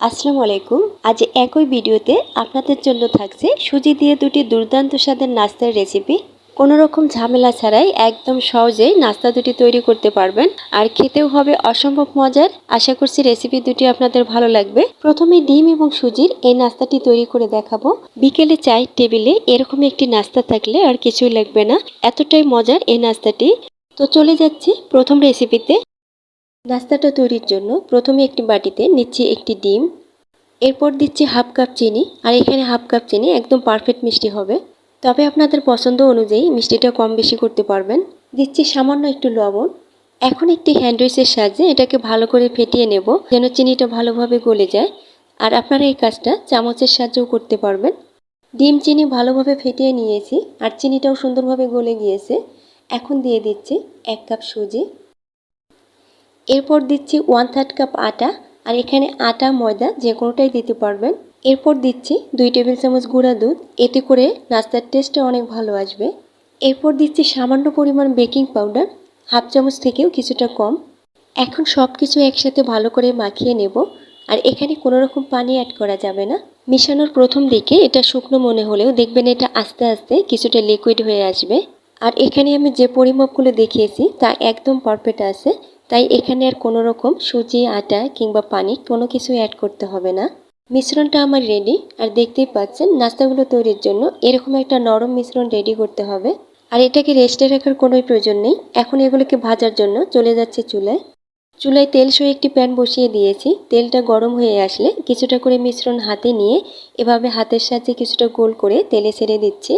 আসসালামু আলাইকুম। আজ একই ভিডিওতে আপনাদের জন্য থাকছে সুজি দিয়ে দুটি দুর্দান্ত স্বাদের নাস্তার রেসিপি। কোনো রকম ঝামেলা ছাড়াই একদম সহজেই নাস্তা দুটি তৈরি করতে পারবেন। আর খেতেও হবে অসম্ভব মজার। আশা করছি রেসিপি দুটি আপনাদের ভালো লাগবে। প্রথমে ডিম এবং সুজির এই নাস্তাটি তৈরি করে দেখাবো। বিকেলে চাই টেবিলে এরকম একটি নাস্তা থাকলে আর কিছুই লাগবে না। এতটাই মজার এই নাস্তাটি। তো চলে যাচ্ছি প্রথম রেসিপিতে। নাস্তাটা তৈরির জন্য প্রথমে একটি বাটিতে নিচ্ছি একটি ডিম, এরপর দিচ্ছি হাফ কাপ চিনি, আর এখানে হাফ কাপ চিনি একদম পারফেক্ট মিষ্টি হবে। তবে আপনাদের পছন্দ অনুযায়ী মিষ্টিটা কম বেশি করতে পারবেন। দিচ্ছি সামান্য একটু লবণ। এখন একটি হ্যান্ডউইচের সাহায্যে এটাকে ভালো করে ফেটিয়ে নেব, যেন চিনিটা ভালোভাবে গলে যায়। আর আপনারা এই কাজটা চামচের সাহায্যেও করতে পারবেন। ডিম, চিনি ভালোভাবে ফেটিয়ে নিয়েছি, আর চিনিটাও সুন্দরভাবে গলে গিয়েছে। এখন দিয়ে দিচ্ছি এক কাপ সুজি। এরপর দিচ্ছি ওয়ান থার্ড কাপ আটা, আর এখানে আটা, ময়দা যে কোনোটাই দিতে পারবেন। এরপর দিচ্ছি দুই টেবিল চামচ গুঁড়া দুধ, এতে করে নাস্তার টেস্টটা অনেক ভালো আসবে। এরপর দিচ্ছি সামান্য পরিমাণ বেকিং পাউডার হাফ চামচ থেকেও কিছুটা কম। এখন সব কিছু একসাথে ভালো করে মাখিয়ে নেব, আর এখানে কোনো রকম পানি অ্যাড করা যাবে না। মিশানোর প্রথম দিকে এটা শুকনো মনে হলেও দেখবেন এটা আস্তে আস্তে কিছুটা লিকুইড হয়ে আসবে। আর এখানে আমি যে পরিমাপগুলো দেখিয়েছি, তা একদম পারফেক্ট আছে। তাই এখানে আর কোনো রকম সুজি, আটা কিংবা পানি কোনো কিছু অ্যাড করতে হবে না। মিশ্রণটা আমার রেডি আর দেখতেই পাচ্ছেন নাস্তাগুলো তৈরির জন্য এরকম একটা নরম মিশ্রণ রেডি করতে হবে। আর এটাকে রেস্টে রাখার কোনোই প্রয়োজন নেই। এখন এগুলোকে ভাজার জন্য চলে যাচ্ছে চুলায়। চুলায় তেল সহ একটি প্যান বসিয়ে দিয়েছি। তেলটা গরম হয়ে আসলে কিছুটা করে মিশ্রণ হাতে নিয়ে এভাবে হাতের সাহায্যে কিছুটা গোল করে তেলে ছেড়ে দিচ্ছি।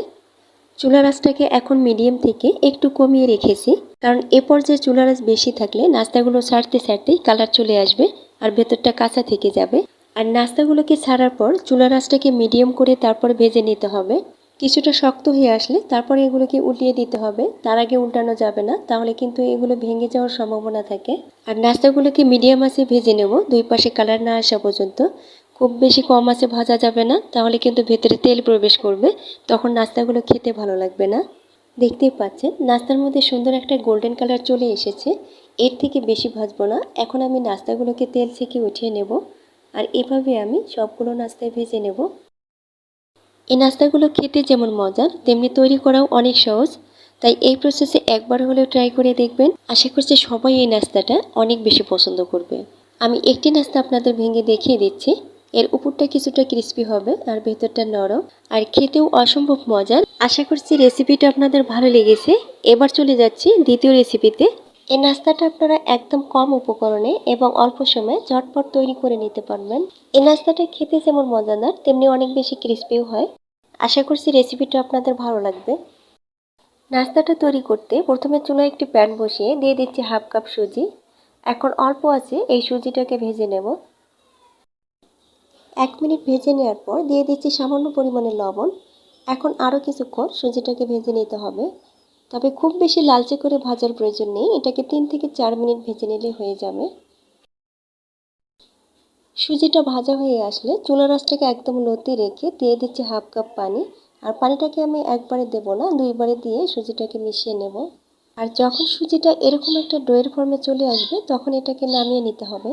চুলার আঁচটাকে এখন মিডিয়াম থেকে একটু কমিয়ে রেখেছি। কারণ এ পর্যায়ে চুলা আঁচ বেশি থাকলে নাস্তাগুলো ছাড়তে ছাড়তেই কালার চলে আসবে আর ভেতরটা কাঁচা থেকে যাবে। আর নাস্তাগুলোকে ছাড়ার পর চুলা আঁচটাকে মিডিয়াম করে তারপর ভেজে নিতে হবে। কিছুটা শক্ত হয়ে আসলে তারপর এগুলোকে উল্টিয়ে দিতে হবে। তার আগে উল্টানো যাবে না, তাহলে কিন্তু এগুলো ভেঙে যাওয়ার সম্ভাবনা থাকে। আর নাস্তাগুলোকে মিডিয়াম আঁচে ভেজে নেব, দুই পাশে কালার না আসা পর্যন্ত। খুব বেশি কম আছে ভাজা যাবে না, তাহলে কিন্তু ভেতরে তেল প্রবেশ করবে, তখন নাস্তাগুলো খেতে ভালো লাগবে না। দেখতেই পাচ্ছেন, নাস্তার মধ্যে সুন্দর একটা গোল্ডেন কালার চলে এসেছে, এর থেকে বেশি ভাজবো না, এখন আমি নাস্তাগুলোকে তেল থেকে উঠিয়ে নেব, আর এভাবে আমি সবগুলো নাস্তায় ভেজে নেব। এই নাস্তাগুলো খেতে যেমন মজার, তেমনি তৈরি করাও অনেক সহজ, তাই এই প্রসেসে একবার হলেও ট্রাই করে দেখবেন। আশা করছি সবাই এই নাস্তাটা অনেক বেশি পছন্দ করবে। আমি একটি নাস্তা আপনাদের ভেঙে দেখিয়ে দিচ্ছি। এর উপরটা কিছুটা ক্রিস্পি হবে, আর ভেতরটা নরম। আর খেতেও অসম্ভব মজার। আশা করছি রেসিপিটা আপনাদের ভালো লেগেছে। এবার চলে যাচ্ছি দ্বিতীয় রেসিপিতে এই নাস্তাটা আপনারা একদম কম উপকরণে এবং অল্প সময়ে ঝটপট তৈরি করে নিতে পারবেন। এই নাস্তাটা খেতে যেমন মজাদার, তেমনি অনেক বেশি ক্রিস্পিও হয়। আশা করছি রেসিপিটা আপনাদের ভালো লাগবে। নাস্তাটা তৈরি করতে প্রথমে চুলায় একটি প্যান বসিয়ে দিয়ে দিচ্ছি হাফ কাপ সুজি। এখন অল্প আছে, এই সুজিটাকে ভেজে নেব। এক মিনিট ভেজে নেওয়ার পর দিয়ে দিচ্ছি সামান্য পরিমাণে লবণ। এখন আরও কিছুক্ষণ সুজিটাকে ভেজে নিতে হবে। তবে খুব বেশি লালচে করে ভাজার প্রয়োজন নেই, এটাকে তিন থেকে চার মিনিট ভেজে নিলে হয়ে যাবে। সুজিটা ভাজা হয়ে আসলে চুলা রাসটাকে একদম লতি রেখে দিয়ে দিচ্ছি হাফ কাপ পানি। আর পানিটাকে আমি একবারে দেব না, দুইবারে দিয়ে সুজিটাকে মিশিয়ে নেব। আর যখন সুজিটা এরকম একটা ডোয়ের ফর্মে চলে আসবে, তখন এটাকে নামিয়ে নিতে হবে।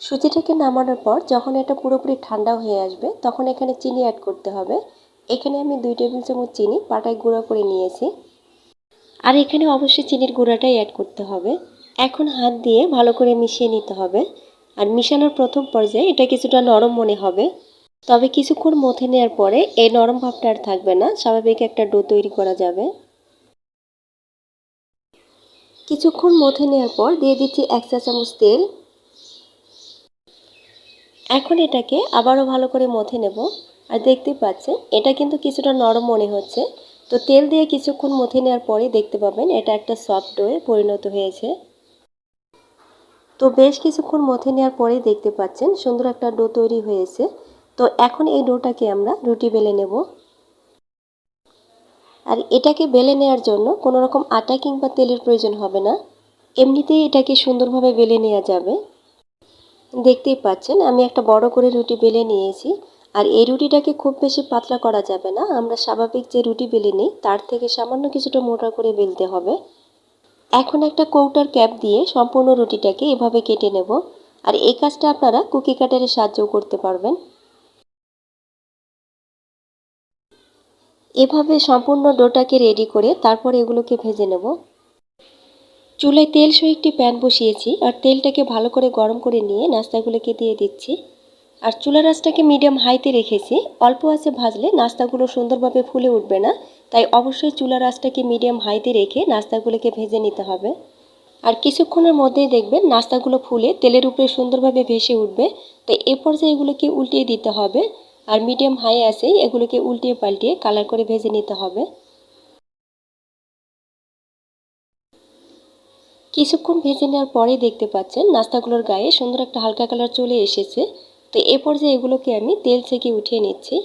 সুজিটাকে নামানোর পর যখন এটা পুরোপুরি ঠান্ডা হয়ে আসবে, তখন এখানে চিনি অ্যাড করতে হবে। এখানে আমি দুই টেবিল চামচ চিনি পাটায় গুঁড়ো করে নিয়েছি। আর এখানে অবশ্যই চিনির গুঁড়াটাই অ্যাড করতে হবে। এখন হাত দিয়ে ভালো করে মিশিয়ে নিতে হবে। আর মিশানোর প্রথম পর্যায়ে এটা কিছুটা নরম মনে হবে। তবে কিছুক্ষণ মথে নেওয়ার পরে এই নরম ভাবটা আর থাকবে না। স্বাভাবিক একটা ডো তৈরি করা যাবে। কিছুক্ষণ মথে নেওয়ার পর দিয়ে দিচ্ছি এক চা চামচ তেল। এখন এটাকে আবারও ভালো করে মথে নেব। আর দেখতে পাচ্ছেন, এটা কিন্তু কিছুটা নরম মনে হচ্ছে। তো তেল দিয়ে কিছুক্ষণ মথে নেওয়ার পরে দেখতে পাবেন, এটা একটা সফট ডোয়ে পরিণত হয়েছে। তো বেশ কিছুক্ষণ মথে নেওয়ার পরে দেখতে পাচ্ছেন, সুন্দর একটা ডো তৈরি হয়েছে। তো এখন এই ডোটাকে আমরা রুটি বেলে নেব। আর এটাকে বেলে নেওয়ার জন্য কোনো রকম আটা কিংবা তেলের প্রয়োজন হবে না। এমনিতেই এটাকে সুন্দরভাবে বেলে নেওয়া যাবে। দেখতেই পাচ্ছেন, আমি একটা বড় করে রুটি বেলে নিয়েছি। আর এই রুটিটাকে খুব বেশি পাতলা করা যাবে না। আমরা স্বাভাবিক যে রুটি বেলে নিই, তার থেকে সামান্য কিছুটা মোটা করে বেলতে হবে। এখন একটা কৌটার ক্যাপ দিয়ে সম্পূর্ণ রুটিটাকে এভাবে কেটে নেব। আর এই কাজটা আপনারা কুকি কাটারের সাহায্যও করতে পারবেন। এভাবে সম্পূর্ণ ডোটাকে রেডি করে তারপর এগুলোকে ভেজে নেব। চুলায় তেল সহ একটি প্যান বসিয়েছি আর তেলটাকে ভালো করে গরম করে নিয়ে নাস্তাগুলোকে দিয়ে দিচ্ছি। আর চুলা রাসটাকে মিডিয়াম হাইতে রেখেছি। অল্প আছে ভাজলে নাস্তাগুলো সুন্দরভাবে ফুলে উঠবে না, তাই অবশ্যই চুলা রাসটাকে মিডিয়াম হাইতে রেখে নাস্তাগুলোকে ভেজে নিতে হবে। আর কিছুক্ষণের মধ্যেই দেখবেন নাস্তাগুলো ফুলে তেলের উপরে সুন্দরভাবে ভেসে উঠবে। তো এ পর্যায়ে এগুলোকে উল্টিয়ে দিতে হবে। আর মিডিয়াম হাই আছে, এগুলোকে উল্টিয়ে পাল্টিয়ে কালার করে ভেজে নিতে হবে। কিছুক্ষণ ভেজে নেওয়ার পরে দেখতে পাচ্ছেন নাস্তাগুলোর গায়ে সুন্দর একটা হালকা কালার চলে এসেছে। তো এ পর্যায়ে এগুলোকে আমি তেল থেকে উঠিয়ে নিচ্ছি।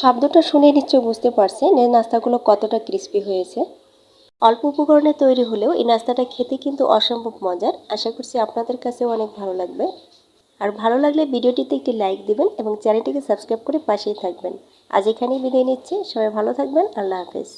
শব্দটা শুনে নিশ্চয় বুঝতে পারছেন এই নাস্তাগুলো কতটা ক্রিস্পি হয়েছে। অল্প উপকরণে তৈরি হলেও এই নাস্তাটা খেতে কিন্তু অসম্ভব মজার। আশা করছি আপনাদের কাছেও অনেক ভালো লাগবে। আর ভালো লাগলে ভিডিওটিতে একটি লাইক দিবেন এবং চ্যানেলটিকে সাবস্ক্রাইব করে পাশেই থাকবেন। আজ এখানেই বিদায় নিচ্ছি। সবাই ভালো থাকবেন। আল্লাহ হাফেজ।